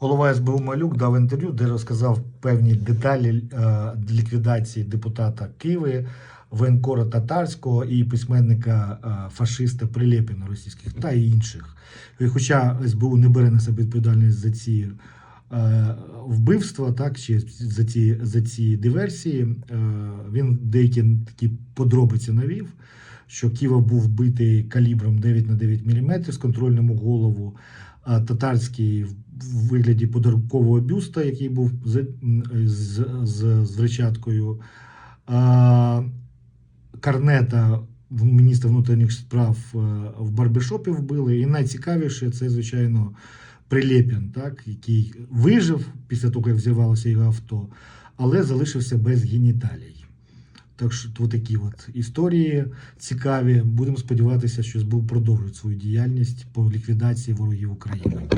Голова СБУ Малюк дав інтерв'ю, де розказав певні деталі е, ліквідації депутата Киви, воєнкора татарського і письменника е, фашиста Прилєпіна російських та інших. І хоча СБУ не бере на себе відповідальність за ці е, вбивства, так чи за ці, за ці диверсії, він деякі такі подробиці навів. Що Ківа був вбитий калібром 9 на 9 мм з контрольним у голову, а татарський в вигляді подарункового бюста, який був з, з, з, з речаткою, а, карнета міністра внутрішніх справ е, в барбершопі вбили. І найцікавіше це, звичайно, Прилєпін, так, який вижив після того, як взірвалося його авто, але залишився без геніталій. Так що от такі от історії цікаві. Будемо сподіватися, що СБУ продовжить свою діяльність по ліквідації ворогів України.